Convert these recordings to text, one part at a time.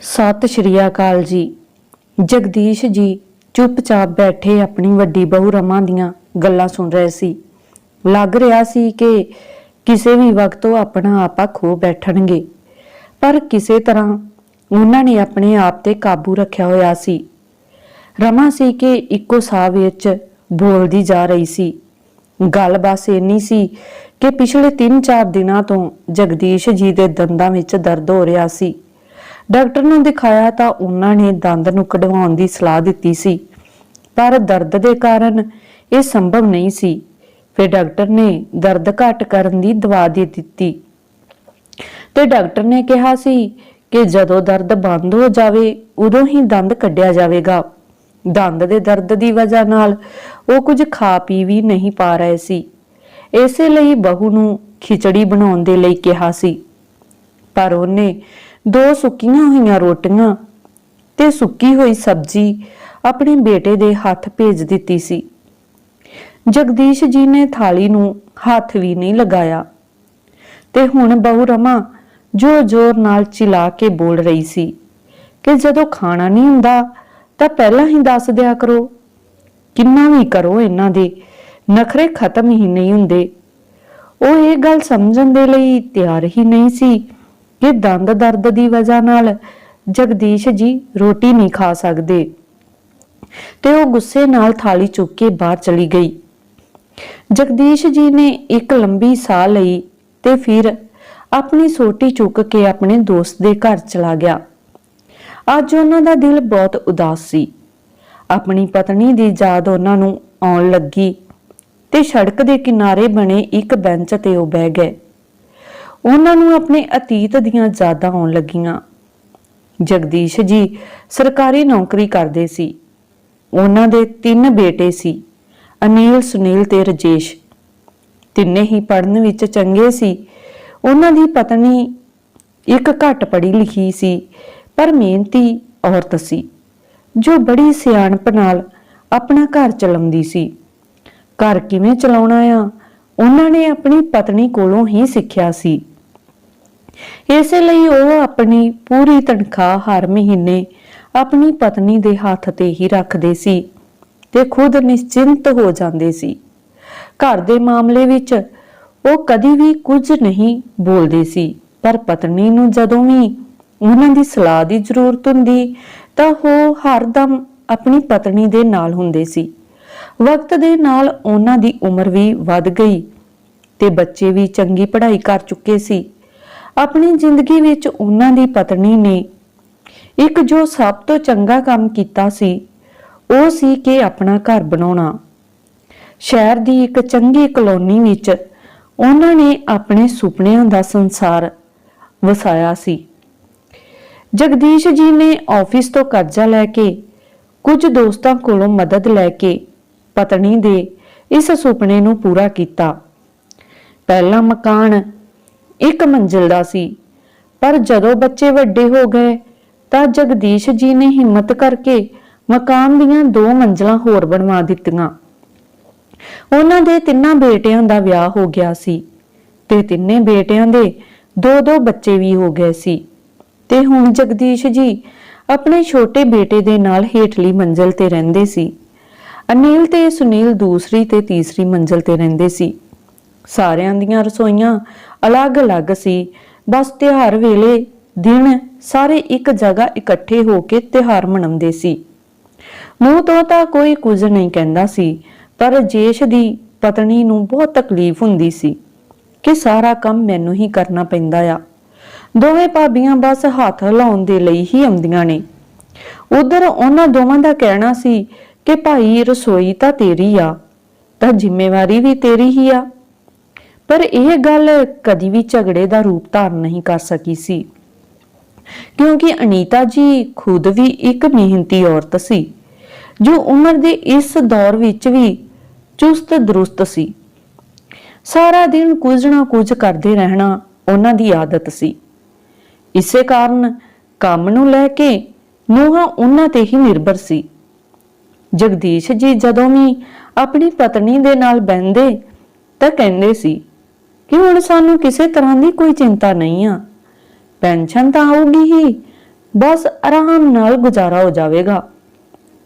ਸਤਿ ਸ਼੍ਰੀ ਅਕਾਲ ਜੀ। ਜਗਦੀਸ਼ ਜੀ ਚੁੱਪਚਾਪ ਬੈਠੇ ਆਪਣੀ ਵੱਡੀ ਬਹੂ ਰਮਾ ਦੀਆਂ ਗੱਲਾਂ ਸੁਣ ਰਹੇ ਸੀ। ਲੱਗ ਰਿਹਾ ਸੀ ਕਿ ਕਿਸੇ ਵੀ ਵਕਤ ਉਹ ਆਪਣਾ ਆਪਾ ਖੋ ਬੈਠਣਗੇ। ਪਰ ਕਿਸੇ ਤਰ੍ਹਾਂ ਉਹਨਾਂ ਨੇ ਆਪਣੇ ਆਪ ਤੇ ਕਾਬੂ ਰੱਖਿਆ ਹੋਇਆ ਸੀ। ਰਮਾ ਸੀ ਕਿ ਇੱਕੋ ਸਾਹ ਵਿੱਚ ਬੋਲਦੀ ਜਾ ਰਹੀ ਸੀ। ਗੱਲ ਬਸ ਇੰਨੀ ਸੀ ਕਿ ਪਿਛਲੇ 3-4 ਦਿਨਾਂ ਤੋਂ ਜਗਦੀਸ਼ ਜੀ ਦੇ ਦੰਦਾਂ ਵਿੱਚ ਦਰਦ ਹੋ ਰਿਹਾ ਸੀ। ਡਾਕਟਰ ਨੂੰ ਦਿਖਾਇਆ ਤਾਂ ਉਹਨਾਂ ਨੇ ਦੰਦ ਨੂੰ ਕਢਵਾਉਣ ਦੀ ਸਲਾਹ ਦਿੱਤੀ ਸੀ, ਪਰ ਦਰਦ ਦੇ ਕਾਰਨ ਇਹ ਸੰਭਵ ਨਹੀਂ ਸੀ। ਫਿਰ ਡਾਕਟਰ ਨੇ ਦਰਦ ਘੱਟ ਕਰਨ ਦੀ ਦਵਾ ਦੇ ਦਿੱਤੀ ਤੇ ਡਾਕਟਰ ਨੇ ਕਿਹਾ ਸੀ ਕਿ ਜਦੋਂ ਦਰਦ ਬੰਦ ਹੋ ਜਾਵੇ, ਉਦੋਂ ਹੀ ਦੰਦ ਕੱਢਿਆ ਜਾਵੇਗਾ। ਦੰਦ ਦੇ ਦਰਦ ਦੀ ਵਜ੍ਹਾ ਨਾਲ ਉਹ ਕੁਝ ਖਾ ਪੀ ਵੀ ਨਹੀਂ ਪਾ ਰਹੇ ਸੀ। ਇਸੇ ਲਈ ਬਹੂ ਨੂੰ ਖਿਚੜੀ ਬਣਾਉਣ ਦੇ ਲਈ ਕਿਹਾ ਸੀ। ਪਰ ਉਹਨੇ ਦੋ ਸੁੱਕੀਆਂ ਹੋਈਆਂ ਰੋਟੀਆਂ ਤੇ ਸੁੱਕੀ ਹੋਈ ਸਬਜ਼ੀ ਆਪਣੇ ਬੇਟੇ ਦੇ ਹੱਥ ਭੇਜ ਦਿੱਤੀ ਸੀ। ਜਗਦੀਸ਼ ਜੀ ਨੇ ਥਾਲੀ ਨੂੰ ਹੱਥ ਵੀ ਨਹੀਂ ਲਗਾਇਆ ਤੇ ਹੁਣ ਬਹੂ ਰਮਾ ਜੋ ਜ਼ੋਰ ਨਾਲ ਚਿਲਾ ਕੇ ਬੋਲ ਰਹੀ ਸੀ ਕਿ ਜਦੋਂ ਖਾਣਾ ਨਹੀਂ ਹੁੰਦਾ ਤਾਂ ਪਹਿਲਾਂ ਹੀ ਦੱਸ ਦਿਆ ਕਰੋ। ਕਿੰਨਾ ਵੀ ਕਰੋ, ਇਹਨਾਂ ਦੇ ਨਖਰੇ ਖਤਮ ਹੀ ਨਹੀਂ ਹੁੰਦੇ। ਉਹ ਇਹ ਗੱਲ ਸਮਝਣ ਦੇ ਲਈ ਤਿਆਰ ਹੀ ਨਹੀਂ ਸੀ। ਕਿ ਦੰਦ ਦਰਦ ਦੀ ਵਜ੍ਹਾ ਨਾਲ ਜਗਦੀਸ਼ ਜੀ ਰੋਟੀ ਨਹੀਂ ਖਾ ਸਕਦੇ। ਤੇ ਉਹ ਗੁੱਸੇ ਨਾਲ ਥਾਲੀ ਚੁੱਕ ਕੇ ਬਾਹਰ ਚਲੀ ਗਈ। ਜਗਦੀਸ਼ ਜੀ ਨੇ ਇੱਕ ਲੰਬੀ ਸਾਹ ਲਈ ਤੇ ਫਿਰ ਆਪਣੀ ਸੋਟੀ ਚੁੱਕ ਕੇ ਆਪਣੇ ਦੋਸਤ ਦੇ ਘਰ ਚਲਾ ਗਿਆ। ਅੱਜ ਉਹਨਾਂ ਦਾ ਦਿਲ ਬਹੁਤ ਉਦਾਸ ਸੀ। ਆਪਣੀ ਪਤਨੀ ਦੀ ਯਾਦ ਉਹਨਾਂ ਨੂੰ ਆਉਣ ਲੱਗੀ ਤੇ ਸੜਕ ਦੇ ਕਿਨਾਰੇ ਬਣੇ ਇੱਕ ਬੈਂਚ ਤੇ ਉਹ ਬਹਿ ਗਏ। ਉਹਨਾਂ ਨੂੰ ਆਪਣੇ ਅਤੀਤ ਦੀਆਂ ਯਾਦਾਂ ਆਉਣ ਲੱਗੀਆਂ। ਜਗਦੀਸ਼ ਜੀ ਸਰਕਾਰੀ ਨੌਕਰੀ ਕਰਦੇ ਸੀ। ਉਹਨਾਂ ਦੇ ਤਿੰਨ ਬੇਟੇ ਸੀ, ਅਨੀਲ, ਸੁਨੀਲ ਤੇ ਰਜੇਸ਼। ਤਿੰਨੇ ਹੀ ਪੜ੍ਹਨ ਵਿੱਚ ਚੰਗੇ ਸੀ। ਉਹਨਾਂ ਦੀ ਪਤਨੀ ਇੱਕ ਘੱਟ ਪੜ੍ਹੀ ਲਿਖੀ ਸੀ, ਪਰ ਮਿਹਨਤੀ ਔਰਤ ਸੀ, ਜੋ ਬੜੀ ਸਿਆਣਪ ਨਾਲ ਆਪਣਾ ਘਰ ਚਲਾਉਂਦੀ ਸੀ। ਘਰ ਕਿਵੇਂ ਚਲਾਉਣਾ ਆ, ਉਹਨਾਂ ਨੇ ਆਪਣੀ ਪਤਨੀ ਕੋਲੋਂ ਹੀ ਸਿੱਖਿਆ ਸੀ। ਇਸੇ ਲਈ ਉਹ ਆਪਣੀ ਪੂਰੀ ਤਨਖਾਹ ਹਰ ਮਹੀਨੇ ਆਪਣੀ ਪਤਨੀ ਦੇ ਹੱਥ ਤੇ ਹੀ ਰੱਖਦੇ ਸੀ ਤੇ ਖੁਦ ਨਿਸ਼ਚਿੰਤ ਹੋ ਜਾਂਦੇ ਸੀ। ਘਰ ਦੇ ਮਾਮਲੇ ਵਿੱਚ ਉਹ ਕਦੀ ਵੀ ਕੁਝ ਨਹੀਂ ਬੋਲਦੇ ਸੀ, ਪਰ ਪਤਨੀ ਨੂੰ ਜਦੋਂ ਵੀ ਉਹਨਾਂ ਦੀ ਸਲਾਹ ਦੀ ਜ਼ਰੂਰਤ ਹੁੰਦੀ ਤਾਂ ਉਹ ਹਰਦਮ ਆਪਣੀ ਪਤਨੀ ਦੇ ਨਾਲ ਹੁੰਦੇ ਸੀ। ਵਕਤ ਦੇ ਨਾਲ ਉਹਨਾਂ ਦੀ ਉਮਰ ਵੀ ਵੱਧ ਗਈ ਤੇ ਬੱਚੇ ਵੀ ਚੰਗੀ ਪੜ੍ਹਾਈ ਕਰ ਚੁੱਕੇ ਸੀ। ਆਪਣੀ ਜ਼ਿੰਦਗੀ ਵਿੱਚ ਉਹਨਾਂ ਦੀ ਪਤਨੀ ਨੇ ਇੱਕ ਜੋ ਸਭ ਤੋਂ ਚੰਗਾ ਕੰਮ ਕੀਤਾ ਸੀ, ਉਹ ਸੀ ਕਿ ਆਪਣਾ ਘਰ ਬਣਾਉਣਾ। ਸ਼ਹਿਰ ਦੀ ਇੱਕ ਚੰਗੀ ਕਲੋਨੀ ਵਿੱਚ ਉਹਨਾਂ ਨੇ ਆਪਣੇ ਸੁਪਨਿਆਂ ਦਾ ਸੰਸਾਰ ਵਸਾਇਆ ਸੀ। ਜਗਦੀਸ਼ ਜੀ ਨੇ ਆਫਿਸ ਤੋਂ ਕਰਜ਼ਾ ਲੈ ਕੇ ਕੁਝ ਦੋਸਤਾਂ ਕੋਲੋਂ ਮਦਦ ਲੈ ਕੇ ਪਤਨੀ ਦੇ ਇਸ ਸੁਪਨੇ ਨੂੰ ਪੂਰਾ ਕੀਤਾ। ਪਹਿਲਾ ਮਕਾਨ ਇੱਕ ਮੰਜ਼ਿਲ ਦਾ ਸੀ। ਪਰ ਜਦੋਂ ਬੱਚੇ ਵੱਡੇ ਹੋ ਗਏ, ਤਾਂ ਜਗਦੀਸ਼ ਜੀ ਨੇ ਹਿੰਮਤ ਕਰਕੇ ਮਕਾਨ ਦੀਆਂ ਦੋ ਮੰਜ਼ਲਾਂ ਹੋਰ ਬਣਵਾ ਦਿੱਤੀਆਂ। ਉਹਨਾਂ ਦੇ ਤਿੰਨਾਂ ਬੇਟਿਆਂ ਦਾ ਵਿਆਹ ਹੋ ਗਿਆ ਸੀ ਤੇ ਤਿੰਨੇ ਬੇਟਿਆਂ ਦੇ ਦੋ ਦੋ ਬੱਚੇ ਵੀ ਹੋ ਗਏ ਸੀ। ਤੇ ਹੁਣ ਜਗਦੀਸ਼ ਜੀ ਆਪਣੇ ਛੋਟੇ ਬੇਟੇ ਦੇ ਨਾਲ ਹੇਠਲੀ ਮੰਜ਼ਲ ਤੇ ਰਹਿੰਦੇ ਸੀ। ਅਨਿਲ ਤੇ ਸੁਨੀਲ ਦੂਸਰੀ ਤੇ ਤੀਸਰੀ ਮੰਜ਼ਲ ਤੇ ਰਹਿੰਦੇ ਸੀ। ਸਾਰਿਆਂ ਦੀਆਂ ਰਸੋਈਆਂ ਅਲੱਗ-ਅਲੱਗ ਸੀ। ਬਸ ਤਿਉਹਾਰ ਵੇਲੇ ਦਿਨ ਸਾਰੇ ਇੱਕ ਜਗ੍ਹਾ ਇਕੱਠੇ ਹੋ ਕੇ ਤਿਉਹਾਰ ਮਨਾਉਂਦੇ ਸੀ। ਮੂੰਹ ਤੋਂ ਤਾਂ ਕੋਈ ਕੁਝ ਨਹੀਂ ਕਹਿੰਦਾ ਸੀ, ਪਰ ਜੇਸ਼ ਦੀ ਪਤਨੀ ਨੂੰ ਬਹੁਤ ਤਕਲੀਫ ਹੁੰਦੀ ਸੀ ਕਿ ਸਾਰਾ ਕੰਮ ਮੈਨੂੰ ਹੀ ਕਰਨਾ ਪੈਂਦਾ ਆ। ਦੋਵੇਂ ਭਾਬੀਆਂ ਬਸ ਹੱਥ ਹਿਲਾਉਣ ਦੇ ਲਈ ਹੀ ਆਉਂਦੀਆਂ ਨੇ। ਉਧਰ ਉਹਨਾਂ ਦੋਵਾਂ ਦਾ ਕਹਿਣਾ ਸੀ ਕਿ, ਭਾਈ, ਰਸੋਈ ਤਾਂ ਤੇਰੀ ਆ, ਤਾਂ ਜ਼ਿੰਮੇਵਾਰੀ ਵੀ ਤੇਰੀ ਹੀ ਆ। ਪਰ ਇਹ ਗੱਲ ਕਦੀ ਵੀ ਝਗੜੇ ਦਾ ਰੂਪ ਧਾਰਨ ਨਹੀਂ ਕਰ ਸਕੀ ਸੀ। ਕਿਉਂਕਿ ਅਨੀਤਾ ਜੀ ਖੁਦ ਵੀ ਇੱਕ ਮਿਹਨਤੀ ਔਰਤ ਸੀ, ਜੋ ਉਮਰ ਦੇ ਇਸ ਦੌਰ ਵਿੱਚ ਵੀ ਚੁਸਤ ਦਰੁਸਤ ਸੀ। ਸਾਰਾ ਦਿਨ ਕੁਝ ਨਾ ਕੁਝ ਕਰਦੇ ਰਹਿਣਾ ਉਹਨਾਂ ਦੀ ਆਦਤ ਸੀ। ਇਸੇ ਕਾਰਨ ਕੰਮ ਨੂੰ ਲੈ ਕੇ ਨੂੰਹਾਂ ਉਹਨਾਂ ਤੇ ਹੀ ਨਿਰਭਰ ਸੀ। ਜਗਦੀਸ਼ ਜੀ ਜਦੋਂ ਵੀ ਆਪਣੀ ਪਤਨੀ ਦੇ ਨਾਲ ਬੈੰਦੇ ਤਾਂ ਕਹਿੰਦੇ ਸੀ ਕਿ ਹੁਣ ਸਾਨੂੰ ਕਿਸੇ ਤਰ੍ਹਾਂ ਦੀ ਕੋਈ ਚਿੰਤਾ ਨਹੀਂ ਆ। ਪੈਨਸ਼ਨ ਤਾਂ ਆਊਗੀ ਹੀ, ਬਸ ਆਰਾਮ ਨਾਲ ਗੁਜ਼ਾਰਾ ਹੋ ਜਾਵੇਗਾ।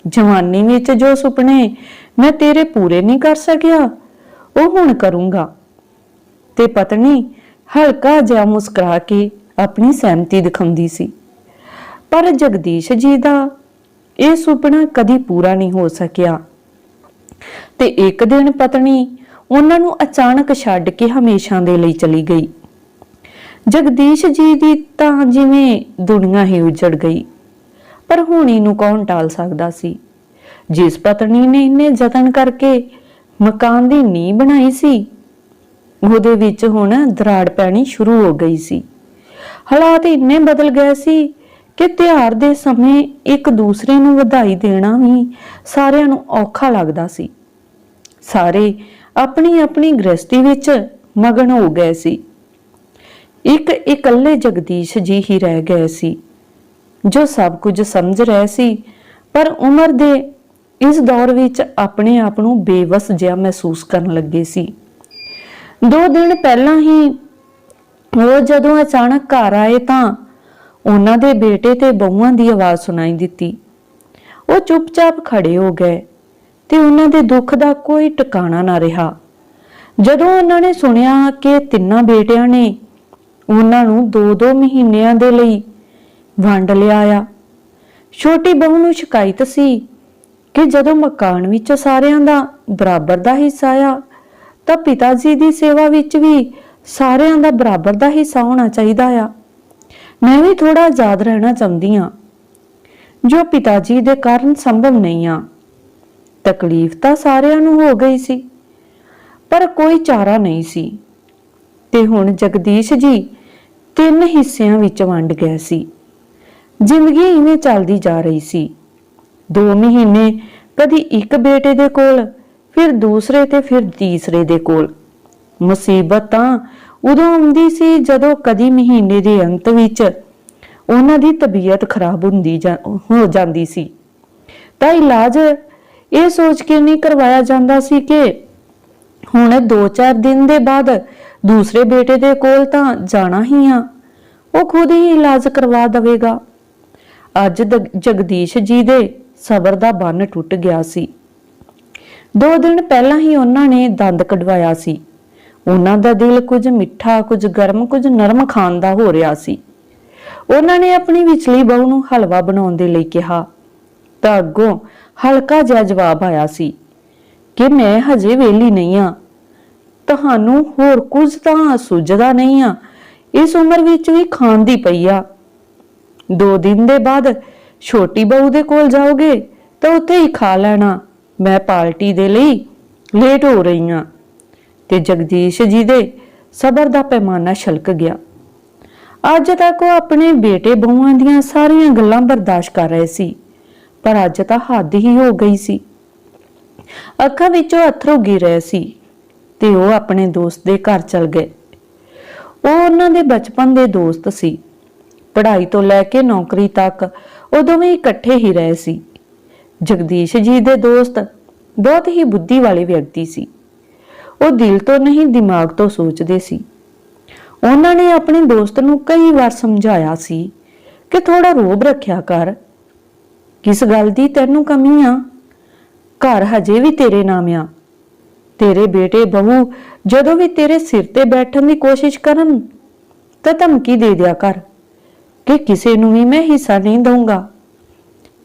ਜਵਾਨੀ ਵਿੱਚ ਜੋ ਸੁਪਨੇ ਮੈਂ ਤੇਰੇ ਪੂਰੇ ਨਹੀਂ ਕਰ ਸਕਿਆ, ਉਹ ਹੁਣ ਕਰੂੰਗਾ। ਤੇ ਪਤਨੀ ਹਲਕਾ ਜਿਹਾ ਮੁਸਕਰਾ ਕੇ ਆਪਣੀ ਸਹਿਮਤੀ ਦਿਖਾਉਂਦੀ ਸੀ। ਪਰ ਜਗਦੀਸ਼ ਜੀ ਦਾ ਇਹ ਸੁਪਨਾ ਕਦੀ ਪੂਰਾ ਨਹੀਂ ਹੋ ਸਕਿਆ। ਤੇ ਇੱਕ ਦਿਨ ਪਤਨੀ ਉਹਨਾਂ ਨੂੰ ਅਚਾਨਕ ਛੱਡ ਕੇ ਹਮੇਸ਼ਾ ਦੇ ਲਈ ਚਲੀ ਗਈ। ਜਗਦੀਸ਼ ਜੀ ਦੀ ਤਾਂ ਜਿਵੇਂ ਦੁਨੀਆ ਹੀ ਉਜੜ ਗਈ, ਪਰ ਹੁਣ ਇਹਨੂੰ ਕੌਣ ਟਾਲ ਸਕਦਾ ਸੀ? ਜਿਸ ਪਤਨੀ ਨੇ ਇੰਨੇ ਯਤਨ ਕਰਕੇ ਮਕਾਨ ਦੀ ਨੀਂਹ ਬਣਾਈ ਸੀ, ਉਹਦੇ ਵਿੱਚ ਹੁਣ ਦਰਾੜ ਪੈਣੀ ਸ਼ੁਰੂ ਹੋ ਗਈ ਸੀ। ਹਾਲਾਤ ਇੰਨੇ ਬਦਲ ਗਏ ਸੀ ਕਿ ਤਿਉਹਾਰ ਦੇ ਸਮੇਂ ਇੱਕ ਦੂਸਰੇ ਨੂੰ ਵਧਾਈ ਦੇਣਾ ਵੀ ਸਾਰਿਆਂ ਨੂੰ ਔਖਾ ਲੱਗਦਾ ਸੀ। ਸਾਰੇ ਆਪਣੀ ਆਪਣੀ ਗ੍ਰਸਤੀ ਵਿੱਚ ਮਗਨ ਹੋ ਗਏ ਸੀ। ਇੱਕ ਇਕੱਲੇ ਜਗਦੀਸ਼ ਜੀ ਹੀ ਰਹਿ ਗਏ ਸੀ, ਜੋ ਸਭ ਕੁਝ ਸਮਝ ਰਹੇ ਸੀ, ਪਰ ਉਮਰ ਦੇ ਇਸ ਦੌਰ ਵਿੱਚ ਆਪਣੇ ਆਪ ਨੂੰ ਬੇਵਸ ਜਿਹਾ ਮਹਿਸੂਸ ਕਰਨ ਲੱਗੇ ਸੀ। ਦੋ ਦਿਨ ਪਹਿਲਾਂ ਹੀ ਉਹ ਜਦੋਂ ਅਚਾਨਕ ਘਰ ਆਏ ਤਾਂ ਉਹਨਾਂ ਦੇ ਬੇਟੇ ਤੇ ਬਹੂਆਂ ਦੀ ਆਵਾਜ਼ ਸੁਣਾਈ ਦਿੱਤੀ। ਉਹ ਚੁੱਪਚਾਪ ਖੜੇ ਹੋ ਗਏ। ਤੇ ਉਹਨਾਂ ਦੇ ਦੁੱਖ ਦਾ ਕੋਈ ਟਿਕਾਣਾ ਨਾ ਰਿਹਾ। ਜਦੋਂ ਉਹਨਾਂ ਨੇ ਸੁਣਿਆ ਕਿ ਤਿੰਨਾਂ ਬੇਟਿਆਂ ਨੇ ਉਹਨਾਂ ਨੂੰ 2-2 ਮਹੀਨਿਆਂ ਦੇ ਲਈ ਵੰਡ ਲਿਆ ਆ, ਛੋਟੀ ਬਹੂ ਨੂੰ ਸ਼ਿਕਾਇਤ ਸੀ ਕਿ ਜਦੋਂ ਮਕਾਨ ਵਿੱਚ ਸਾਰਿਆਂ ਦਾ ਬਰਾਬਰ ਦਾ ਹਿੱਸਾ ਆ, ਤਾਂ ਪਿਤਾ ਜੀ ਦੀ ਸੇਵਾ ਵਿੱਚ ਵੀ ਸਾਰਿਆਂ ਦਾ ਬਰਾਬਰ ਦਾ ਹਿੱਸਾ ਹੋਣਾ ਚਾਹੀਦਾ ਆ। ਮੈਂ ਵੀ ਥੋੜਾ ਆਜ਼ਾਦ ਰਹਿਣਾ ਚਾਹੁੰਦੀ ਆ ਜੋ ਪਿਤਾ ਜੀ ਦੇ ਕਾਰਨ ਸੰਭਵ ਨਹੀਂ ਆ। ਤਕਲੀਫ ਤਾਂ ਸਾਰਿਆਂ ਨੂੰ ਹੋ ਗਈ ਸੀ, ਪਰ ਕੋਈ ਚਾਰਾ ਨਹੀਂ ਸੀ। ਤੇ ਹੁਣ ਜਗਦੀਸ਼ ਜੀ ਤਿੰਨ ਹਿੱਸਿਆਂ ਵਿੱਚ ਵੰਡ ਗਏ ਸੀ। ਜ਼ਿੰਦਗੀ ਇਵੇਂ ਚੱਲਦੀ ਜਾ ਰਹੀ ਸੀ। 2 ਮਹੀਨੇ ਕਦੀ ਇੱਕ ਬੇਟੇ ਦੇ ਕੋਲ, ਫਿਰ ਦੂਸਰੇ ਤੇ ਫਿਰ ਤੀਸਰੇ ਦੇ ਕੋਲ। ਮੁਸੀਬਤ ਤਾਂ ਉਦੋਂ ਆਉਂਦੀ ਸੀ ਜਦੋਂ ਕਦੀ ਮਹੀਨੇ ਦੇ ਅੰਤ ਵਿੱਚ ਉਹਨਾਂ ਦੀ ਤਬੀਅਤ ਖਰਾਬ ਹੁੰਦੀ ਜਾਂ- ਹੋ ਜਾਂਦੀ ਸੀ। ਤਾਂ ਇਲਾਜ ਇਹ ਸੋਚ ਕੇ ਨਹੀਂ ਕਰਵਾਇਆ ਜਾਂਦਾ ਸੀ ਕਿ ਹੁਣ 2-4 ਦਿਨ ਦੇ ਬਾਅਦ ਦੂਸਰੇ ਬੇਟੇ ਦੇ ਕੋਲ ਤਾਂ ਜਾਣਾ ਹੀ ਆ। ਉਹ ਖੁਦ ਹੀ ਇਲਾਜ ਕਰਵਾ ਦੇਵੇਗਾ। ਅੱਜ ਜਗਦੀਸ਼ ਜੀ ਦੇ ਸਬਰ ਦਾ ਬੰਨ ਟੁੱਟ ਗਿਆ ਸੀ। ਦੋ ਦਿਨ ਪਹਿਲਾਂ ਹੀ ਉਹਨਾਂ ਨੇ ਦੰਦ ਕਢਵਾਇਆ ਸੀ। ਉਹਨਾਂ ਦਾ ਦਿਲ ਕੁਝ ਮਿੱਠਾ, ਕੁਝ ਗਰਮ, ਕੁਝ ਨਰਮ ਖਾਣ ਦਾ ਹੋ ਰਿਹਾ ਸੀ। ਉਹਨਾਂ ਨੇ ਆਪਣੀ ਵਿਚਲੀ ਬਹੂ ਨੂੰ ਹਲਵਾ ਬਣਾਉਣ ਦੇ ਲਈ ਕਿਹਾ। ਤਾਂ ਅੱਗੋਂ ਹਲਕਾ ਜਿਹਾ ਜਵਾਬ ਆਇਆ ਸੀ ਕਿ ਮੈਂ ਹਜੇ ਵੇਲੀ ਨਹੀਂ ਆ। ਤੁਹਾਨੂੰ ਹੋਰ ਕੁਝ ਤਾਂ ਸੁਝਦਾ ਨਹੀਂ ਆ। ਇਸ ਉਮਰ ਵਿੱਚ ਵੀ ਖਾਣ ਦੀ ਪਈ ਆ। ਦੋ ਦਿਨ ਦੇ ਬਾਅਦ ਛੋਟੀ ਬਹੂ ਦੇ ਕੋਲ ਜਾਓਗੇ ਤਾਂ ਉੱਥੇ ਹੀ ਖਾ ਲੈਣਾ। ਮੈਂ ਪਾਰਟੀ ਦੇ ਲਈ ਲੇਟ ਹੋ ਰਹੀ ਹਾਂ ਤੇ ਜਗਦੀਸ਼ ਜੀ ਦੇ ਸਬਰ ਦਾ ਪੈਮਾਨਾ ਛਲਕ ਗਿਆ। ਅੱਜ ਤੱਕ ਉਹ ਆਪਣੇ ਬੇਟੇ ਬਹੂਆਂ ਦੀਆਂ ਸਾਰੀਆਂ ਗੱਲਾਂ ਬਰਦਾਸ਼ਤ ਕਰ ਰਹੇ ਸੀ। ਪਰ ਅੱਜ ਤਾਂ ਹੱਦ ਹੀ ਹੋ ਗਈ ਸੀ। ਅੱਖਾਂ ਵਿੱਚੋਂ ਅਥਰੂ ਗਿਰ ਰਹੇ ਸੀ ਤੇ ਉਹ ਆਪਣੇ ਦੋਸਤ ਦੇ ਘਰ ਚਲ ਗਏ। ਉਹ ਉਹਨਾਂ ਦੇ ਬਚਪਨ ਦੇ ਦੋਸਤ ਸੀ। ਪੜ੍ਹਾਈ ਤੋਂ ਲੈ ਕੇ ਨੌਕਰੀ ਤੱਕ ਉਹ ਦੋਵੇਂ ਇਕੱਠੇ ਹੀ ਰਹੇ ਸੀ। ਜਗਦੀਸ਼ ਜੀ ਦੇ ਦੋਸਤ ਬਹੁਤ ਹੀ ਬੁੱਧੀ ਵਾਲੇ ਵਿਅਕਤੀ ਸੀ। ਉਹ ਦਿਲ ਤੋਂ ਨਹੀਂ, ਦਿਮਾਗ ਤੋਂ ਸੋਚਦੇ ਸੀ। ਉਹਨਾਂ ਨੇ ਆਪਣੇ ਦੋਸਤ ਨੂੰ ਕਈ ਵਾਰ ਸਮਝਾਇਆ ਸੀ ਕਿ ਥੋੜਾ ਰੋਬ ਰੱਖਿਆ ਕਰ ਕਿਸ ਗੱਲ ਦੀ ਤੈਨੂੰ ਕਮੀ ਆ? ਘਰ ਹਜੇ ਵੀ ਤੇਰੇ ਨਾਮ ਆ। ਤੇਰੇ ਬੇਟੇ ਬਹੂ ਜਦੋਂ ਵੀ ਤੇਰੇ ਸਿਰ ਤੇ ਬੈਠਣ ਦੀ ਕੋਸ਼ਿਸ਼ ਕਰਨ, ਤਾਂ ਧਮਕੀ ਦੇ ਦਿਆ ਕਰ ਕਿ ਕਿਸੇ ਨੂੰ ਵੀ ਮੈਂ ਹਿੱਸਾ ਨਹੀਂ ਦਊਂਗਾ।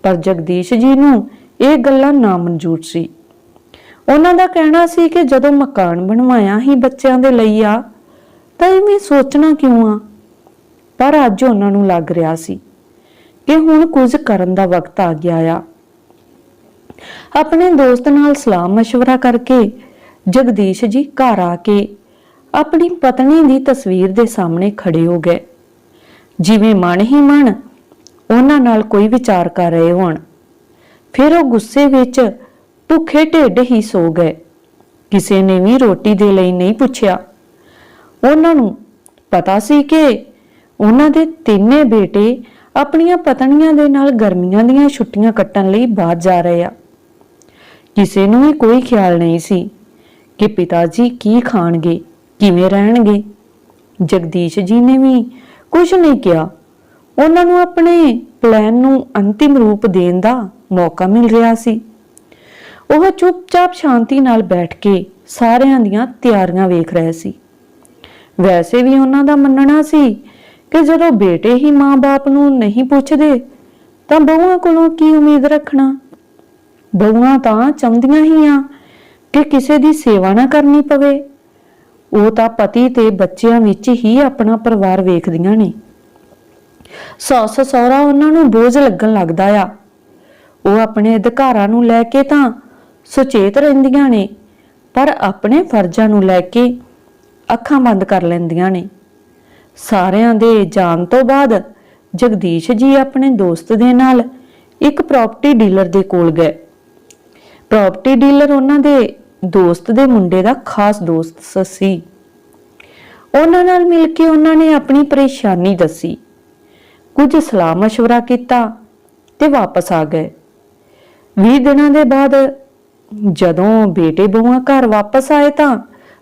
ਪਰ ਜਗਦੀਸ਼ ਜੀ ਨੂੰ ਇਹ ਗੱਲਾਂ ਨਾ ਮਨਜ਼ੂਰ ਸੀ। ਉਹਨਾਂ ਦਾ ਕਹਿਣਾ ਸੀ ਕਿ ਜਦੋਂ ਮਕਾਨ ਬਣਵਾਇਆ ਹੀ ਬੱਚਿਆਂ ਦੇ ਲਈ ਆ, ਤਾਂ ਇਹ ਮੈਂ ਸੋਚਣਾ ਕਿਉਂ ਆ? ਪਰ ਅੱਜ ਉਹਨਾਂ ਨੂੰ ਲੱਗ ਰਿਹਾ ਸੀ ਕਿ ਹੁਣ ਕੁਝ ਕਰਨ ਦਾ ਵਕਤ ਆ ਗਿਆ ਆ ਆਪਣੇ ਦੋਸਤ ਨਾਲ ਸਲਾਹ مشورہ ਕਰਕੇ ਜਗਦੀਸ਼ ਜੀ ਘਰ ਆ ਕੇ ਆਪਣੀ ਪਤਨੀ ਦੀ ਤਸਵੀਰ ਦੇ ਸਾਹਮਣੇ ਖੜੇ ਹੋ ਗਏ ਜਿਵੇਂ ਮਨ ਹੀ ਮਨ ਉਹਨਾਂ ਨਾਲ ਕੋਈ ਵਿਚਾਰ ਕਰ ਰਹੇ ਹੋਣ ਫਿਰ ਉਹ ਗੁੱਸੇ ਵਿੱਚ ਭੁੱਖੇ ਢਿੱਡ ਹੀ ਸੋ ਗਏ ਕਿਸੇ ਨੇ ਵੀ ਰੋਟੀ ਦੇ ਲਈ ਨਹੀਂ ਪੁੱਛਿਆ ਉਹਨਾਂ ਨੂੰ ਪਤਾ ਸੀ ਕਿ ਉਹਨਾਂ ਦੇ ਤਿੰਨੇ ਬੇਟੇ ਆਪਣੀਆਂ ਪਤਨੀਆਂ ਦੇ ਨਾਲ ਗਰਮੀਆਂ ਦੀਆਂ ਛੁੱਟੀਆਂ ਕੱਟਣ ਲਈ ਬਾਹਰ ਜਾ ਰਹੇ ਆ। ਕਿਸੇ ਨੂੰ ਵੀ ਕੋਈ ਖਿਆਲ ਨਹੀਂ ਸੀ ਕਿ ਪਿਤਾ ਜੀ ਕੀ ਖਾਣਗੇ, ਕਿਵੇਂ ਰਹਿਣਗੇ। ਜਗਦੀਸ਼ ਜੀ ਨੇ ਵੀ ਕੁਝ ਨਹੀਂ ਕਿਹਾ। ਉਹਨਾਂ ਨੂੰ ਆਪਣੇ ਪਲਾਨ ਨੂੰ ਅੰਤਿਮ ਰੂਪ ਦੇਣ ਦਾ ਮੌਕਾ ਮਿਲ ਰਿਹਾ ਸੀ। ਉਹ ਚੁੱਪਚਾਪ ਸ਼ਾਂਤੀ ਨਾਲ ਬੈਠ ਕੇ ਸਾਰਿਆਂ ਦੀਆਂ ਤਿਆਰੀਆਂ ਵੇਖ ਰਹੇ ਸੀ। ਵੈਸੇ ਵੀ ਉਹਨਾਂ ਦਾ ਮੰਨਣਾ ਸੀ ਕਿ ਜਦੋਂ ਬੇਟੇ ਹੀ ਮਾਂ-ਬਾਪ ਨੂੰ ਨਹੀਂ ਪੁੱਛਦੇ, ਤਾਂ ਬਹੂਆਂ ਕੋਲੋਂ ਕੀ ਉਮੀਦ ਰੱਖਣਾ? ਬਹੂਆਂ ਤਾਂ ਚਾਹੁੰਦੀਆਂ ਹੀ ਆ ਕਿ ਕਿਸੇ ਦੀ ਸੇਵਾ ਨਾ ਕਰਨੀ ਪਵੇ। ਉਹ ਤਾਂ ਪਤੀ ਤੇ ਬੱਚਿਆਂ ਵਿੱਚ ਹੀ ਆਪਣਾ ਪਰਿਵਾਰ ਵੇਖਦੀਆਂ ਨੇ। ਸੱਸ ਸਹੁਰਾ ਉਹਨਾਂ ਨੂੰ ਬੋਝ ਲੱਗਣ ਲੱਗਦਾ ਆ। ਉਹ ਆਪਣੇ ਅਧਿਕਾਰਾਂ ਨੂੰ ਲੈ ਕੇ ਤਾਂ ਸੁਚੇਤ ਰਹਿੰਦੀਆਂ ਨੇ, ਪਰ ਆਪਣੇ ਫਰਜ਼ਾਂ ਨੂੰ ਲੈ ਕੇ ਅੱਖਾਂ ਬੰਦ ਕਰ ਲੈਂਦੀਆਂ ਨੇ। ਸਾਰਿਆਂ ਦੇ ਜਾਣ ਤੋਂ ਬਾਅਦ ਜਗਦੀਸ਼ ਜੀ ਆਪਣੇ ਦੋਸਤ ਦੇ ਨਾਲ ਇੱਕ ਪ੍ਰਾਪਰਟੀ ਡੀਲਰ ਦੇ ਕੋਲ ਗਏ ਪ੍ਰਾਪਰਟੀ ਡੀਲਰ ਉਹਨਾਂ ਦੇ ਦੋਸਤ ਦੇ ਮੁੰਡੇ ਦਾ ਖਾਸ ਦੋਸਤ ਸ- ਸੀ ਉਹਨਾਂ ਨਾਲ ਮਿਲ ਕੇ ਉਹਨਾਂ ਨੇ ਆਪਣੀ ਪਰੇਸ਼ਾਨੀ ਦੱਸੀ ਕੁਝ ਸਲਾਹ مشورہ ਕੀਤਾ ਤੇ ਵਾਪਸ ਆ ਗਏ 20 ਦਿਨਾਂ ਦੇ ਬਾਅਦ ਜਦੋਂ ਬੇਟੇ ਬਹੂਆਂ ਘਰ ਵਾਪਸ ਆਏ ਤਾਂ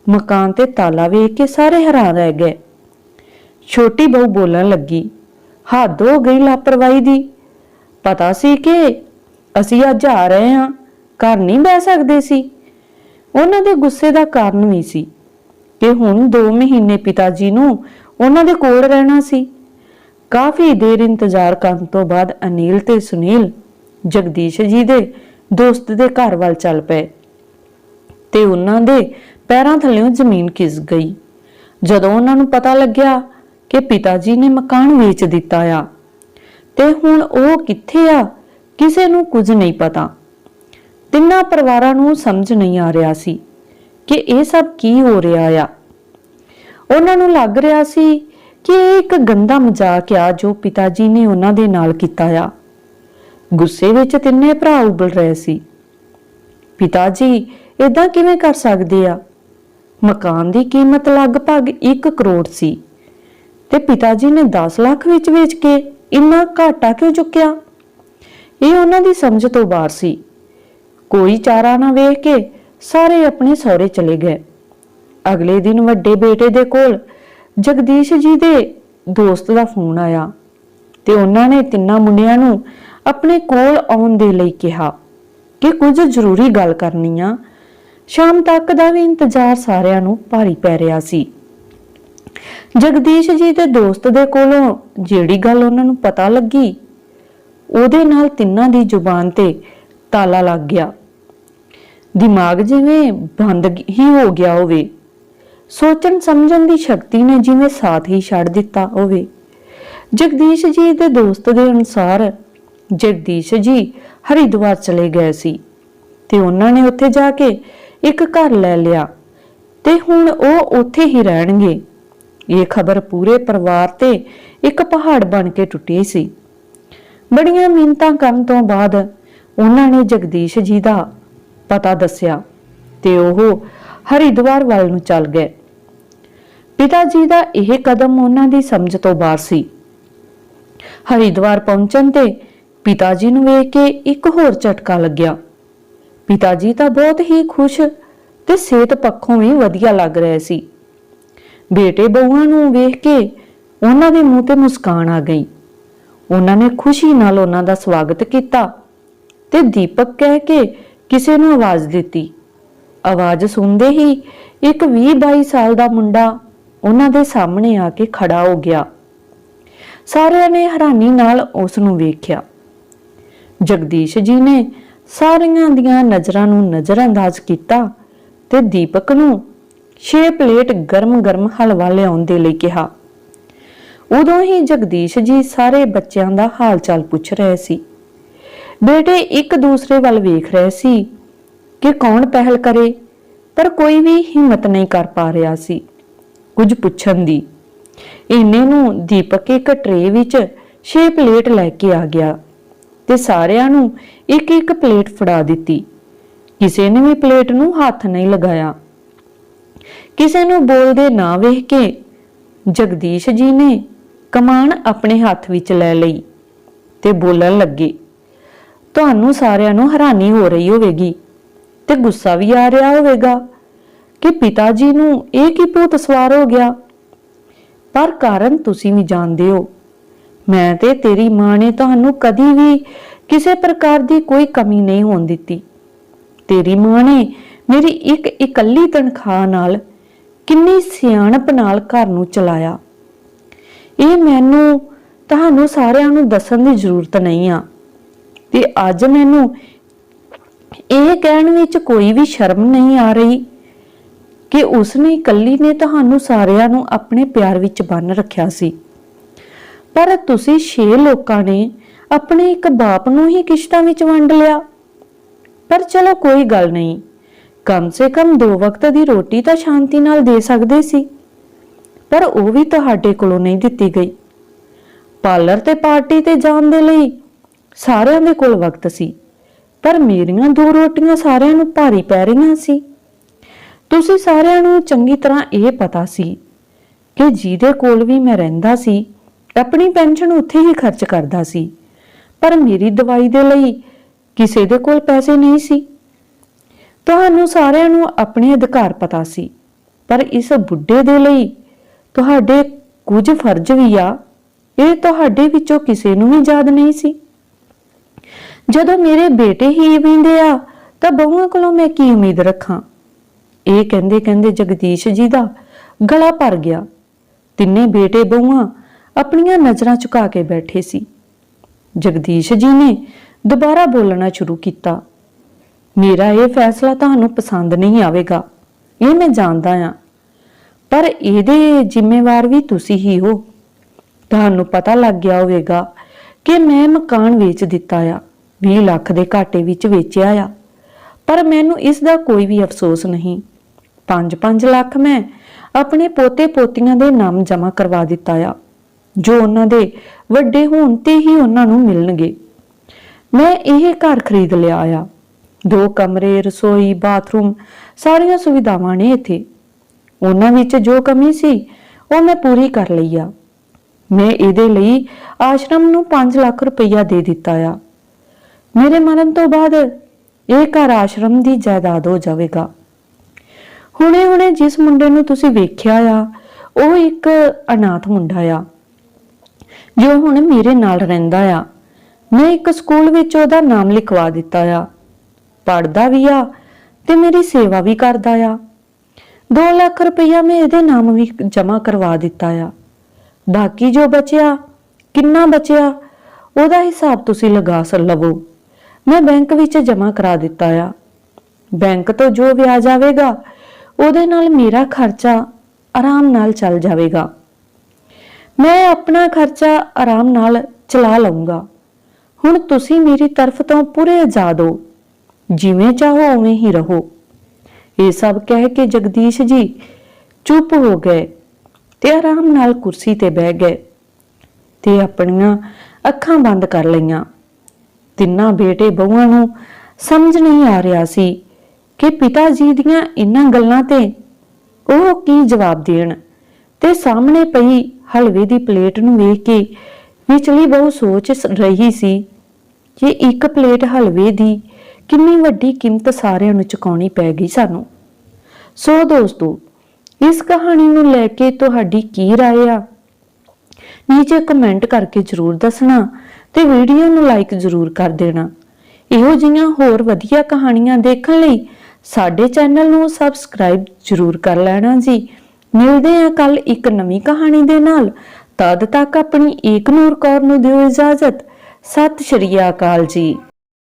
ਮਕਾਨ ਤੇ ਤਾਲਾ ਵੇਖ ਕੇ ਸਾਰੇ ਹੈਰਾਨ ਰਹਿ ਗਏ ਛੋਟੀ ਬਹੂ ਬੋਲਣ ਲੱਗੀ, ਹੱਦ ਹੋ ਗਈ ਲਾਪਰਵਾਹੀ ਦੀ। ਪਤਾ ਸੀ ਕਿ ਅਸੀਂ ਅੱਜ ਆ ਰਹੇ ਹਾਂ, ਘਰ ਨਹੀਂ ਬਹਿ ਸਕਦੇ ਸੀ। ਉਹਨਾਂ ਦੇ ਗੁੱਸੇ ਦਾ ਕਾਰਨ ਵੀ ਸੀ ਕਿ ਹੁਣ 2 ਮਹੀਨੇ ਪਿਤਾ ਜੀ ਨੂੰ ਉਹਨਾਂ ਦੇ ਕੋਲ ਰਹਿਣਾ ਸੀ। ਕਾਫੀ ਦੇਰ ਇੰਤਜ਼ਾਰ ਕਰਨ ਤੋਂ ਬਾਅਦ ਅਨੀਲ ਤੇ ਸੁਨੀਲ, ਜਗਦੀਸ਼ ਜੀ ਦੇ ਦੋਸਤ ਦੇ ਘਰ ਵੱਲ ਚੱਲ ਪਏ ਤੇ ਉਹਨਾਂ ਦੇ ਪੈਰਾਂ ਥੱਲੇੋਂ ਜ਼ਮੀਨ ਖਿਸ ਗਈ। ਜਦੋਂ ਉਹਨਾਂ ਨੂੰ ਪਤਾ ਲੱਗਿਆ ਕਿ ਪਿਤਾ ਜੀ ਨੇ ਮਕਾਨ ਵੇਚ ਦਿੱਤਾ ਆ। ਤੇ ਹੁਣ ਉਹ ਕਿੱਥੇ ਆ? ਕਿਸੇ ਨੂੰ ਕੁਝ ਨਹੀਂ ਪਤਾ। ਤਿੰਨਾਂ ਪਰਿਵਾਰਾਂ ਨੂੰ ਸਮਝ ਨਹੀਂ ਆ ਰਿਹਾ ਸੀ ਕਿ ਇਹ ਸਭ ਕੀ ਹੋ ਰਿਹਾ ਆ। ਉਹਨਾਂ ਨੂੰ ਲੱਗ ਰਿਹਾ ਸੀ ਕਿ ਇਹ ਇੱਕ ਗੰਦਾ ਮਜ਼ਾਕ ਆ ਜੋ ਪਿਤਾ ਜੀ ਨੇ ਉਹਨਾਂ ਦੇ ਨਾਲ ਕੀਤਾ ਆ। ਗੁੱਸੇ ਵਿੱਚ ਤਿੰਨੇ ਭਰਾ ਉਬਲ ਰਹੇ ਸੀ। ਪਿਤਾ ਜੀ ਇਦਾਂ ਕਿਵੇਂ ਕਰ ਸਕਦੇ ਆ? ਮਕਾਨ ਦੀ ਕੀਮਤ ਲਗਭਗ 1 ਕਰੋੜ ਸੀ। ਤੇ ਪਿਤਾ ਜੀ ਨੇ 10 ਲੱਖ ਵਿੱਚ ਵੇਚ ਕੇ ਇੰਨਾ ਘਾਟਾ ਕਿਉਂ ਚੁੱਕਿਆ? ਇਹ ਉਹਨਾਂ ਦੀ ਸਮਝ ਤੋਂ ਬਾਹਰ ਸੀ। ਕੋਈ ਚਾਰਾ ਨਾ ਵੇਖ ਕੇ ਸਾਰੇ ਆਪਣੇ ਸਹੁਰੇ ਚਲੇ ਗਏ। ਅਗਲੇ ਦਿਨ ਵੱਡੇ ਬੇਟੇ ਦੇ ਕੋਲ ਜਗਦੀਸ਼ ਜੀ ਦੇ ਦੋਸਤ ਦਾ ਫੋਨ ਆਇਆ ਤੇ ਉਹਨਾਂ ਨੇ ਤਿੰਨਾਂ ਮੁੰਡਿਆਂ ਨੂੰ ਆਪਣੇ ਕੋਲ ਆਉਣ ਦੇ ਲਈ ਕਿਹਾ ਕਿ ਕੁਝ ਜ਼ਰੂਰੀ ਗੱਲ ਕਰਨੀ ਆ ਸ਼ਾਮ ਤੱਕ ਦਾ ਵੀ ਇੰਤਜ਼ਾਰ ਸਾਰਿਆਂ ਨੂੰ ਭਾਰੀ ਪੈ ਰਿਹਾ ਸੀ। ਜਗਦੀਸ਼ ਜੀ ਦੇ ਦੋਸਤ ਦੇ ਕੋਲੋਂ ਜਿਹੜੀ ਗੱਲ ਉਹਨਾਂ ਨੂੰ ਪਤਾ ਲੱਗੀ, ਉਹਦੇ ਨਾਲ ਤਿੰਨਾਂ ਦੀ ਜ਼ੁਬਾਨ ਤੇ ਤਾਲਾ ਲੱਗ ਗਿਆ। ਦਿਮਾਗ ਜਿਵੇਂ ਬੰਦ ਹੀ ਹੋ ਗਿਆ ਹੋਵੇ। ਸੋਚਣ ਸਮਝਣ ਦੀ ਸ਼ਕਤੀ ਨੇ ਜਿਵੇਂ ਸਾਥ ਹੀ ਛੱਡ ਦਿੱਤਾ ਹੋਵੇ। ਜਗਦੀਸ਼ ਜੀ ਦੇ ਦੋਸਤ ਦੇ ਅਨੁਸਾਰ ਜਗਦੀਸ਼ ਜੀ ਹਰਿਦੁਆਰ ਚਲੇ ਗਏ ਸੀ ਤੇ ਉਹਨਾਂ ਨੇ ਉੱਥੇ ਜਾ ਕੇ ਇੱਕ ਘਰ ਲੈ ਲਿਆ ਤੇ ਹੁਣ ਉਹ ਉੱਥੇ ਹੀ ਰਹਿਣਗੇ। ਇਹ ਖਬਰ ਪੂਰੇ ਪਰਿਵਾਰ ਤੇ ਇੱਕ ਪਹਾੜ ਬਣ ਕੇ ਟੁੱਟੀ ਸੀ। ਬੜੀਆਂ ਮਿਹਨਤਾਂ ਕਰਨ ਤੋਂ ਬਾਅਦ ਉਹਨਾਂ ਨੇ ਜਗਦੀਸ਼ ਜੀ ਦਾ ਪਤਾ ਦੱਸਿਆ ਤੇ ਉਹ ਹਰਿਦੁਆਰ ਵੱਲ ਨੂੰ ਚੱਲ ਗਏ। ਪਿਤਾ ਜੀ ਦਾ ਇਹ ਕਦਮ ਉਹਨਾਂ ਦੀ ਸਮਝ ਤੋਂ ਬਾਹਰ ਸੀ। ਹਰਿਦਵਾਰ ਪਹੁੰਚਣ ਤੇ ਪਿਤਾ ਜੀ ਨੂੰ ਵੇਖ ਕੇ ਇੱਕ ਹੋਰ ਝਟਕਾ ਲੱਗਿਆ। ਪਿਤਾ ਜੀ ਤਾਂ ਬਹੁਤ ਹੀ ਖੁਸ਼ ਤੇ ਸਿਹਤ ਪੱਖੋਂ ਵੀ ਵਧੀਆ ਲੱਗ ਰਹੇ ਸੀ। ਬੇਟੇ ਬਹੂਆਂ ਨੂੰ ਵੇਖ ਕੇ ਉਹਨਾਂ ਦੇ ਮੂੰਹ ਤੇ ਮੁਸਕਾਨ ਆ ਗਈ। ਉਹਨਾਂ ਨੇ ਖੁਸ਼ੀ ਨਾਲ ਉਹਨਾਂ ਦਾ ਸਵਾਗਤ ਕੀਤਾ ਤੇ ਦੀਪਕ ਕਹਿ ਕੇ ਕਿਸੇ ਨੂੰ ਆਵਾਜ਼ ਦਿੱਤੀ। ਆਵਾਜ਼ ਸੁਣਦੇ ਹੀ ਇੱਕ 20-22 ਸਾਲ ਦਾ ਮੁੰਡਾ ਉਹਨਾਂ ਦੇ ਸਾਹਮਣੇ ਆ ਕੇ ਖੜਾ ਹੋ ਗਿਆ। ਸਾਰਿਆਂ ਨੇ ਹੈਰਾਨੀ ਨਾਲ ਉਸ ਨੂੰ ਵੇਖਿਆ। ਜਗਦੀਸ਼ ਜੀ ਨੇ ਸਾਰਿਆਂ ਦੀਆਂ ਨਜ਼ਰਾਂ ਨੂੰ ਨਜ਼ਰਅੰਦਾਜ਼ ਕੀਤਾ ਤੇ ਦੀਪਕ ਨੂੰ ਛੇ ਪਲੇਟ ਗਰਮ-ਗਰਮ ਹਲਵਾ ਲਿਆਉਣ ਦੇ ਲਈ ਕਿਹਾ। ਉਦੋਂ ਹੀ ਜਗਦੀਸ਼ ਜੀ ਸਾਰੇ ਬੱਚਿਆਂ ਦਾ ਹਾਲ ਚਾਲ ਪੁੱਛ ਰਹੇ ਸੀ। ਬੇਟੇ, ਇੱਕ ਦੂਸਰੇ ਵੱਲ ਵੇਖ ਰਹੇ ਸੀ ਕਿ ਕੌਣ ਪਹਿਲ ਕਰੇ, ਪਰ ਕੋਈ ਵੀ ਹਿੰਮਤ ਨਹੀਂ ਕਰ ਪਾ ਰਿਹਾ ਸੀ ਕੁਝ ਪੁੱਛਣ ਦੀ। ਇੰਨੇ ਨੂੰ ਦੀਪਕ ਇੱਕ ਟਰੇ ਵਿੱਚ ਛੇ ਪਲੇਟ ਲੈ ਕੇ ਆ ਗਿਆ ਤੇ ਸਾਰਿਆਂ ਨੂੰ ਇੱਕ ਇੱਕ ਪਲੇਟ ਫੜਾ ਦਿੱਤੀ। ਕਿਸੇ ਨੇ ਵੀ ਪਲੇਟ ਨੂੰ ਹੱਥ ਨਹੀਂ ਲਗਾਇਆ। ਕਿਸੇ ਨੂੰ ਬੋਲਦੇ ਨਾ ਵੇਖ ਕੇ ਜਗਦੀਸ਼ ਜੀ ਨੇ ਕਮਾਨ ਆਪਣੇ ਹੱਥ ਵਿੱਚ ਲੈ ਲਈ ਤੇ ਬੋਲਣ ਲੱਗੇ, ਤੁਹਾਨੂੰ ਸਾਰਿਆਂ ਨੂੰ ਹੈਰਾਨੀ ਹੋ ਰਹੀ ਹੋਵੇਗੀ ਤੇ ਗੁੱਸਾ ਵੀ ਆ ਰਿਹਾ ਹੋਵੇਗਾ ਕਿ ਪਿਤਾ ਜੀ ਨੂੰ ਇਹ ਕੀ ਭੂਤ ਸਵਾਰ ਹੋ ਗਿਆ। ਪਰ ਕਾਰਨ ਤੁਸੀਂ ਵੀ ਜਾਣਦੇ ਹੋ। ਮੈਂ ਤੇ ਤੇਰੀ ਮਾਂ ਨੇ ਤੁਹਾਨੂੰ ਕਦੀ ਵੀ ਕਿਸੇ ਪ੍ਰਕਾਰ ਦੀ ਕੋਈ ਕਮੀ ਨਹੀਂ ਹੋਣ ਦਿੱਤੀ। ਤੇਰੀ ਮਾਂ ਨੇ ਮੇਰੀ ਇੱਕ ਇਕੱਲੀ ਤਨਖਾਹ ਨਾਲ ਕਿੰਨੀ ਸਿਆਣਪ ਨਾਲ ਘਰ ਨੂੰ ਚਲਾਇਆ। ਇਹ ਮੈਨੂੰ ਤੁਹਾਨੂੰ ਸਾਰਿਆਂ ਨੂੰ ਦੱਸਣ ਦੀ ਜ਼ਰੂਰਤ ਨਹੀਂ ਆ। ਤੇ ਅੱਜ ਮੈਨੂੰ ਇਹ ਕਹਿਣ ਵਿੱਚ ਕੋਈ ਵੀ ਸ਼ਰਮ ਨਹੀਂ ਆ ਰਹੀ ਕਿ ਉਸਨੇ ਇਕੱਲੀ ਨੇ ਤੁਹਾਨੂੰ ਸਾਰਿਆਂ ਨੂੰ ਆਪਣੇ ਪਿਆਰ ਵਿੱਚ ਬੰਨ ਰੱਖਿਆ ਸੀ। ਪਰ ਤੁਸੀਂ ਛੇ ਲੋਕਾਂ ਨੇ ਆਪਣੇ ਇੱਕ ਬਾਪ ਨੂੰ ਹੀ ਕਿਸ਼ਤਾਂ ਵਿੱਚ ਵੰਡ ਲਿਆ। ਪਰ ਚਲੋ ਕੋਈ ਗੱਲ ਨਹੀਂ। ਕਮ ਸੇ ਕਮ ਦੋ ਵਕਤ ਦੀ ਰੋਟੀ ਤਾਂ ਸ਼ਾਂਤੀ ਨਾਲ ਦੇ ਸਕਦੇ ਸੀ। ਪਰ ਉਹ ਵੀ ਤੁਹਾਡੇ ਕੋਲੋਂ ਨਹੀਂ ਦਿੱਤੀ ਗਈ। ਪਾਰਲਰ ਤੇ ਪਾਰਟੀ ਤੇ ਜਾਣ ਦੇ ਲਈ ਸਾਰਿਆਂ ਦੇ ਕੋਲ ਵਕਤ ਸੀ, ਪਰ ਮੇਰੀਆਂ ਦੋ ਰੋਟੀਆਂ ਸਾਰਿਆਂ ਨੂੰ ਭਾਰੀ ਪੈ ਰਹੀਆਂ ਸੀ। ਤੁਸੀਂ ਸਾਰਿਆਂ ਨੂੰ ਚੰਗੀ ਤਰ੍ਹਾਂ ਇਹ ਪਤਾ ਸੀ ਕਿ ਜਿਹਦੇ ਕੋਲ ਵੀ ਮੈਂ ਰਹਿੰਦਾ ਸੀ, ਆਪਣੀ ਪੈਨਸ਼ਨ ਉੱਥੇ ਹੀ ਖਰਚ ਕਰਦਾ ਸੀ, ਪਰ ਮੇਰੀ ਦਵਾਈ ਦੇ ਲਈ ਕਿਸੇ ਦੇ ਕੋਲ ਪੈਸੇ ਨਹੀਂ ਸੀ। ਤੁਹਾਨੂੰ ਸਾਰਿਆਂ ਨੂੰ ਆਪਣੇ ਅਧਿਕਾਰ ਪਤਾ ਸੀ, ਪਰ ਇਸ ਬੁੱਢੇ ਦੇ ਲਈ ਤੁਹਾਡੇ ਕੁਝ ਫਰਜ਼ ਵੀ ਆ, ਇਹ ਤੁਹਾਡੇ ਵਿੱਚੋਂ ਕਿਸੇ ਨੂੰ ਵੀ ਯਾਦ ਨਹੀਂ ਸੀ। ਜਦੋਂ ਮੇਰੇ ਬੇਟੇ ਹੀ ਵਿੰਦੇ ਆ, ਤਾਂ ਬਹੂਆਂ ਕੋਲੋਂ ਮੈਂ ਕੀ ਉਮੀਦ ਰੱਖਾਂ? ਇਹ ਕਹਿੰਦੇ ਕਹਿੰਦੇ ਜਗਦੀਸ਼ ਜੀ ਦਾ ਗਲਾ ਭਰ ਗਿਆ। ਤਿੰਨੇ ਬੇਟੇ ਬਹੂਆਂ ਆਪਣੀਆਂ ਨਜ਼ਰਾਂ ਝੁਕਾ ਕੇ ਬੈਠੇ ਸੀ। ਜਗਦੀਸ਼ ਜੀ ਨੇ ਦੁਬਾਰਾ ਬੋਲਣਾ ਸ਼ੁਰੂ ਕੀਤਾ। ਮੇਰਾ ਇਹ ਫੈਸਲਾ ਤੁਹਾਨੂੰ ਪਸੰਦ ਨਹੀਂ ਆਵੇਗਾ। ਇਹ ਮੈਂ ਜਾਣਦਾ ਹਾਂ। ਪਰ ਇਹਦੇ ਜ਼ਿੰਮੇਵਾਰ ਵੀ ਤੁਸੀਂ ਹੀ ਹੋ। ਤੁਹਾਨੂੰ ਪਤਾ ਲੱਗ ਗਿਆ ਹੋਵੇਗਾ ਕਿ ਮੈਂ ਮਕਾਨ ਵੇਚ ਦਿੱਤਾ ਆ 20 ਲੱਖ ਦੇ ਘਾਟੇ ਵਿੱਚ ਵੇਚਿਆ ਆ। ਪਰ ਮੈਨੂੰ ਇਸ ਦਾ ਕੋਈ ਵੀ ਅਫਸੋਸ ਨਹੀਂ। 5-5 ਲੱਖ ਮੈਂ ਆਪਣੇ ਪੋਤੇ ਪੋਤੀਆਂ ਦੇ ਨਾਮ ਜਮ੍ਹਾਂ ਕਰਵਾ ਦਿੱਤਾ ਆ, ਜੋ ਉਹਨਾਂ ਦੇ ਵੱਡੇ ਹੋਣ ਤੇ ਹੀ ਉਹਨਾਂ ਨੂੰ ਮਿਲਣਗੇ। ਮੈਂ ਇਹ ਘਰ ਖਰੀਦ ਲਿਆ ਆ। ਦੋ ਕਮਰੇ, ਰਸੋਈ, ਬਾਥਰੂਮ, ਸਾਰੀਆਂ ਸੁਵਿਧਾਵਾਂ ਨੇ ਇੱਥੇ। ਉਹਨਾਂ ਵਿੱਚ ਜੋ ਕਮੀ ਸੀ, ਉਹ ਮੈਂ ਪੂਰੀ ਕਰ ਲਈ ਆ। ਮੈਂ ਇਹਦੇ ਲਈ ਆਸ਼ਰਮ ਨੂੰ 5 ਲੱਖ ਰੁਪਈਆ ਦੇ ਦਿੱਤਾ ਆ। ਮੇਰੇ ਮਰਨ ਤੋਂ ਬਾਅਦ ਇਹ ਘਰ ਆਸ਼ਰਮ ਦੀ ਜਾਇਦਾਦ ਹੋ ਜਾਵੇਗਾ। ਹੁਣੇ-ਹੁਣੇ ਜਿਸ ਮੁੰਡੇ ਨੂੰ ਤੁਸੀਂ ਵੇਖਿਆ ਆ, ਉਹ ਇੱਕ ਅਨਾਥ ਮੁੰਡਾ ਆ, ਜੋ ਹੁਣ ਮੇਰੇ ਨਾਲ ਰਹਿੰਦਾ ਆ। ਮੈਂ ਇੱਕ ਸਕੂਲ ਵਿੱਚ ਉਹਦਾ ਨਾਮ ਲਿਖਵਾ ਦਿੱਤਾ ਆ। ਪੜਦਾ ਵੀ ਆ ਤੇ ਮੇਰੀ ਸੇਵਾ ਵੀ ਕਰਦਾ ਆ। 2 ਲੱਖ ਰੁਪਈਆ ਮੈਂ ਇਹਦੇ ਨਾਮ ਵੀ ਜਮ੍ਹਾਂ ਕਰਵਾ ਦਿੱਤਾ ਆ। ਬਾਕੀ ਜੋ ਬਚਿਆ, ਕਿੰਨਾ ਬਚਿਆ, ਉਹਦਾ ਹਿਸਾਬ ਤੁਸੀਂ ਲਗਾ ਸ, ਲਵੋ। ਮੈਂ ਬੈਂਕ ਵਿੱਚ ਜਮ੍ਹਾਂ ਕਰਾ ਦਿੱਤਾ ਆ। ਬੈਂਕ ਤੋਂ ਜੋ ਵਿਆਜ ਆਵੇਗਾ, ਉਹਦੇ ਨਾਲ ਮੇਰਾ ਖਰਚਾ ਆਰਾਮ ਨਾਲ ਚੱਲ ਜਾਵੇਗਾ। ਮੈਂ ਆਪਣਾ ਖਰਚਾ ਆਰਾਮ ਨਾਲ ਚਲਾ ਲਵਾਂਗਾ ਹੁਣ ਤੁਸੀਂ ਮੇਰੀ ਤਰਫ ਤੋਂ ਪੂਰੇ ਆਜ਼ਾਦ ਹੋ ਜਿਵੇਂ ਚਾਹੋ ਉਵੇਂ ਹੀ ਰਹੋ। ਇਹ ਸਭ ਕਹਿ ਕੇ ਜਗਦੀਸ਼ ਜੀ ਚੁੱਪ ਹੋ ਗਏ ਤੇ ਆਰਾਮ ਨਾਲ ਕੁਰਸੀ ਤੇ ਬਹਿ ਗਏ ਤੇ ਆਪਣੀਆਂ ਅੱਖਾਂ ਬੰਦ ਕਰ ਲਈਆਂ। ਤਿੰਨਾਂ ਬੇਟੇ ਬਹੂਆਂ ਨੂੰ ਸਮਝ ਨਹੀਂ ਆ ਰਿਹਾ ਸੀ ਕਿ ਪਿਤਾ ਜੀ ਦੀਆਂ ਇਹਨਾਂ ਗੱਲਾਂ ਤੇ ਉਹ ਕੀ ਜਵਾਬ ਦੇਣ ਤੇ ਸਾਹਮਣੇ ਪਈ ਹਲਵੇ ਦੀ ਪਲੇਟ ਨੂੰ ਵੇਖ ਕੇ ਵਿਚਲੀ ਬਹੁ ਸੋਚ ਰਹੀ ਸੀ ਕਿ ਇੱਕ ਪਲੇਟ ਹਲਵੇ ਦੀ ਕਿੰਨੀ ਵੱਡੀ ਕੀਮਤ ਸਾਰਿਆਂ ਨੂੰ ਚੁਕਾਉਣੀ ਪੈ ਗਈ ਸਾਨੂੰ ਸੋ ਦੋਸਤੋ ਇਸ ਕਹਾਣੀ ਨੂੰ ਲੈ ਕੇ ਤੁਹਾਡੀ ਕੀ رائے ਆ ਨੀਚੇ ਕਮੈਂਟ ਕਰਕੇ ਜਰੂਰ ਦੱਸਣਾ ਤੇ ਵੀਡੀਓ ਨੂੰ ਲਾਈਕ ਜਰੂਰ ਕਰ ਦੇਣਾ ਇਹੋ ਜਿਹੀਆਂ ਹੋਰ ਵਧੀਆ ਕਹਾਣੀਆਂ ਦੇਖਣ ਲਈ ਸਾਡੇ ਚੈਨਲ ਨੂੰ ਸਬਸਕ੍ਰਾਈਬ ਜਰੂਰ ਕਰ ਲੈਣਾ ਜੀ ਮਿਲਦੇ ਹਾਂ ਕੱਲ ਇੱਕ ਨਵੀਂ ਕਹਾਣੀ ਦੇ ਨਾਲ ਤਦ ਤੱਕ ਆਪਣੀ ਏਕਨੂਰ ਕੌਰ ਨੂੰ ਦਿਓ ਇਜਾਜ਼ਤ ਸਤਿ ਸ਼੍ਰੀ ਅਕਾਲ ਜੀ